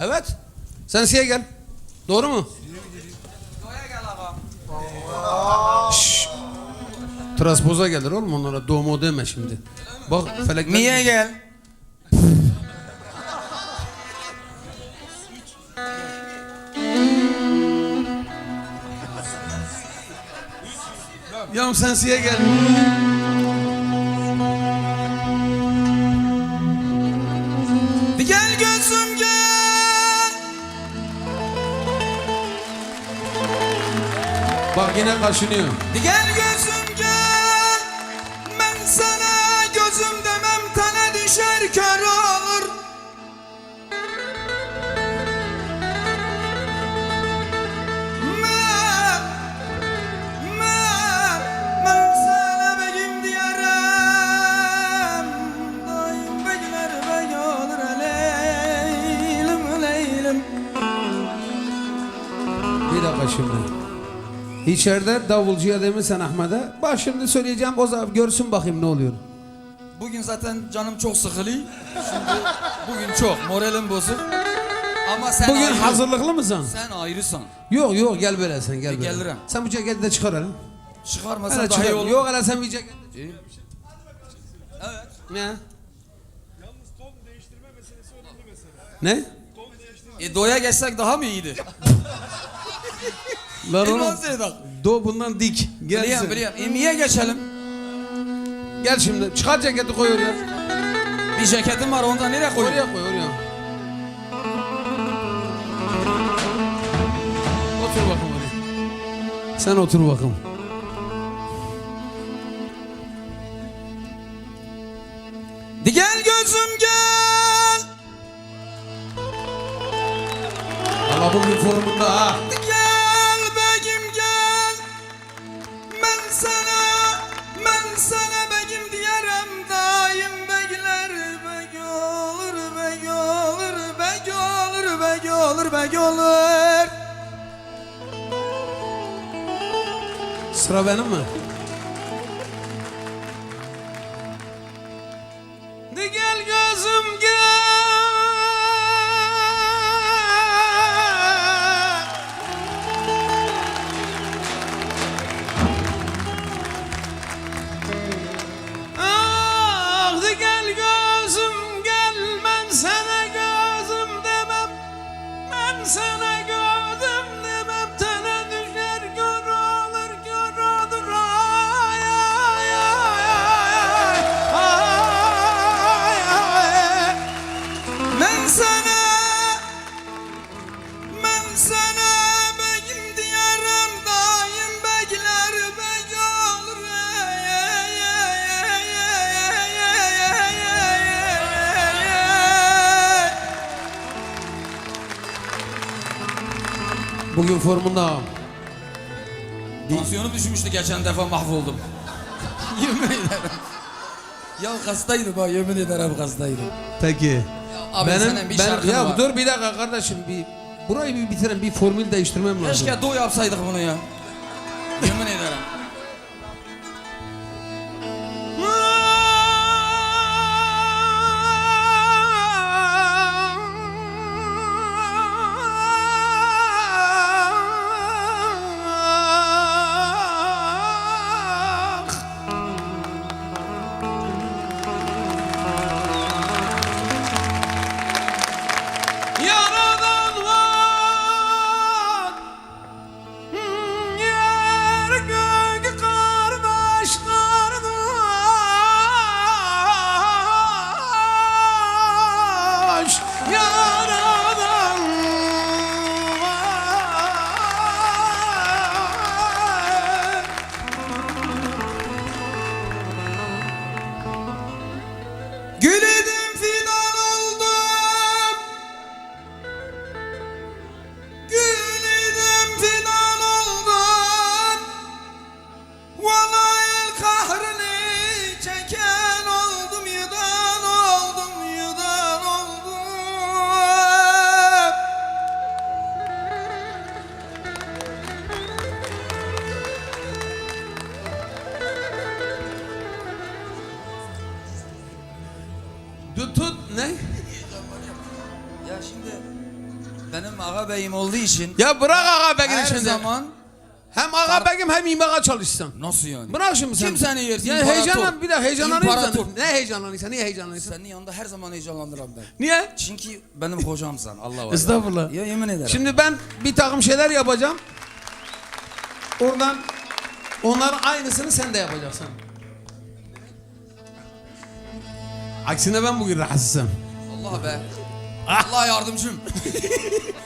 Evet. Sen siye gel. Doğru mu? Doya gel ağam. Transpoza gelir oğlum onlara doğumu deme şimdi. Bak felek Niye gel? Ya sen siye gel. Bak yine kaşınıyor. Gel gözüm gel. Ben sana gözüm demem tane düşer kör olur. Ben, ben, ben sana begim diyarım. Dayım begler beg olur leylim leylim. Bir dakika şimdi. İçeride davulcuya demişsen Ahmet'e. Bak şimdi söyleyeceğim o zaman görsün bakayım ne oluyor. Bugün zaten canım çok sıkılı. Şimdi bugün çok moralim bozuk. Ama sen Bugün ayrı. hazırlıklı mısın? Sen ayrısan. Yok yok gel böyle sen gel E, böyle. gelirim. Sen bu ceketi de çıkar hele. Çıkarmasan Hele daha çıkar. iyi olur. Yok hele sen bir ceket. İyi. Evet. Ne? Ne? E doya geçsek daha mı iyiydi? Lan oğlum. Do bundan dik. Gelsin. Biliyorum biliyorum. E niye geçelim? Gel şimdi. Çıkar ceketi koy oraya. Bir ceketim var ondan nereye koyayım? Oraya koy oraya. Otur bakalım oraya. Sen otur bakalım. Olur, beg olur. Sıra benim mi? Bugün formunda Tansiyonu düşmüştü geçen defa mahvoldum. yemin ederim. Ya hastaydım ha yemin ederim hastaydım. Peki. Abi Benim, senin bir ben, şarkın ya var. dur bir dakika kardeşim bir burayı bir bitirelim bir formül değiştirmem lazım. Keşke do yapsaydık bunu ya. Yemin ederim. Benim ağa beyim olduğu için Ya bırak ağa begini her şimdi. zaman Hem ağa Tar- begim hem yemeğe çalışsın. nasıl yani? Bırak şimdi sen. Kim seni yersin? Ya İmparator. heyecanlan bir de heyecanlanıyorsun. İmparator. Ne heyecanlanıyorsun? Niye heyecanlanıyorsun? Senin yanında her zaman heyecanlanırım ben. Niye? Çünkü benim kocamsan Allah var. Estağfurullah. Ya yemin ederim. Şimdi ben bir takım şeyler yapacağım. Oradan onların aynısını sen de yapacaksın. Aksine ben bugün rahatsızım. Allah be. Allah yardımcım.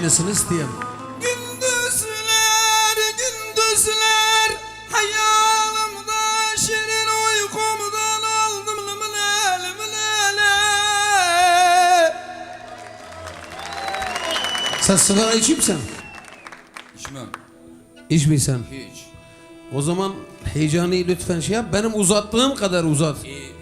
Aynısını isteyeyim. Gündüzler, gündüzler Hayalımda şirin uykumdan aldım lımlele lımlele Sen sigara içip misin? İçmem İçmiyorsan. hiç O zaman heyecanı lütfen şey yap. Benim uzattığım kadar uzat. İyi.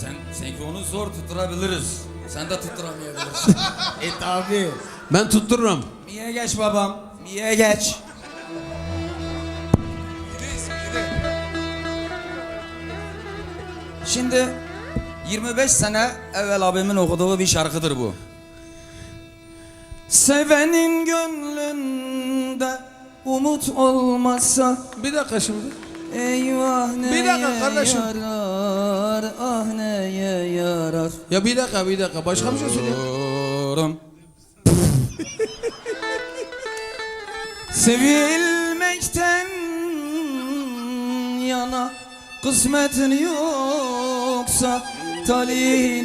Sen, senkronu zor tutturabiliriz Sen de tutturamayabilirsin E tabi Ben tuttururum. Miye geç babam Miye geç Şimdi 25 sene evvel abimin okuduğu bir şarkıdır bu. Sevenin gönlünde umut olmazsa Bir dakika şimdi. eyvah neye Bir dakika kardeşim. yarar ah neye yarar Ya bir dakika bir dakika. Başka bir şey söyle. Sevilmekten yana kısmetin yoksa talih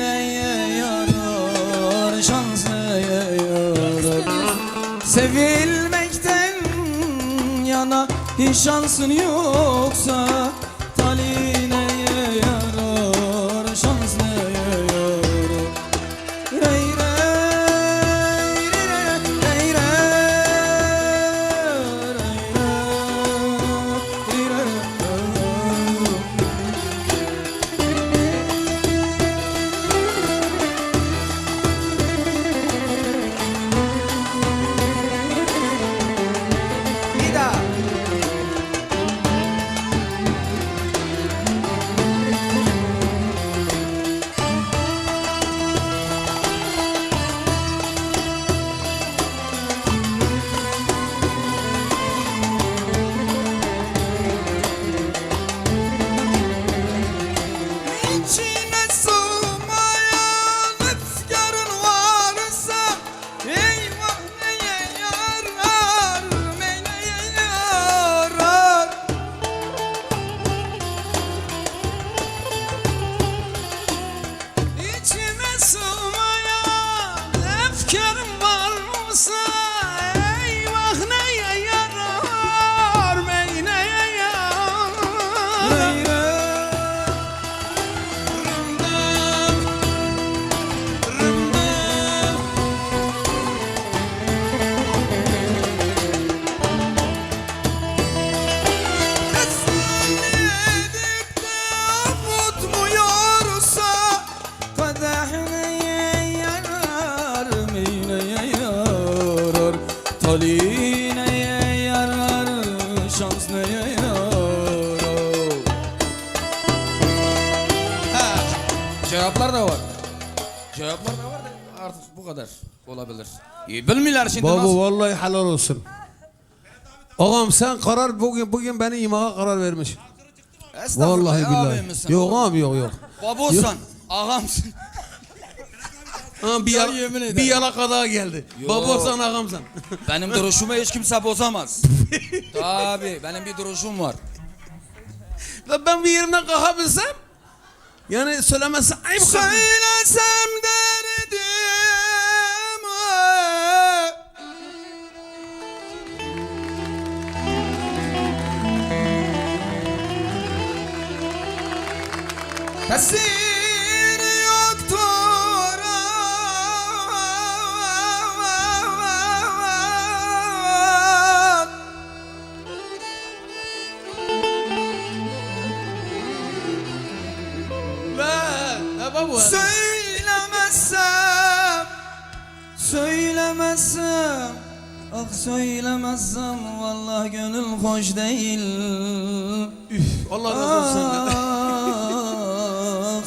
yarar şans neye yarar. Sevilmekten yana hiç şansın yoksa talih Talih neye yarar, şans neye yarar Ha, Cevaplar da var Cevaplar da var da artık bu kadar olabilir İyi bilmiyorlar şimdi Baba nasıl vallahi helal olsun. Ağam sen karar bugün bugün beni imaya karar vermiş. Estağfurullah, Vallahi ya billahi. abimizsin. Yok ağam yok yok. Babosan, ağamsın Ha, bir, Ya yala, yemin ederim. bir yalaka daha geldi. Yok. Babasan ağamsan. Benim duruşumu hiç kimse bozamaz. Tabi benim bir duruşum var. Lan ben bir yerimden kalkabilsem Yani söylemesi ayıp. Söylesem derdim ah. Söylemezsem Vallahi gönül hoş değil Üf, Allah razı olsun senden. Ah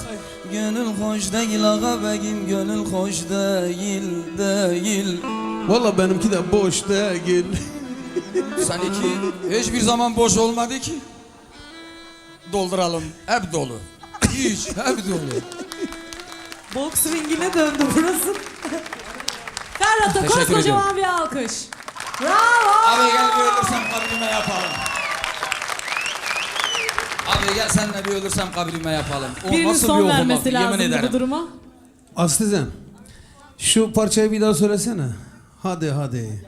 Gönül hoş değil ağa begim Gönül hoş değil değil Valla benimki de boş değil. Seninki hiçbir zaman boş olmadı ki Dolduralım hep dolu Hiç hep dolu Box swingine döndü burası. Ferhat'a koskocaman bir alkış. Bravo. Abi gel bir ölürsem kabrime yapalım. Abi gel senle bir ölürsem kabrime yapalım. O Birinin nasıl bir son okuma vermesi yemin lazım bu ederim. duruma. Aslıcan şu parçayı bir daha söylesene. Hadi hadi.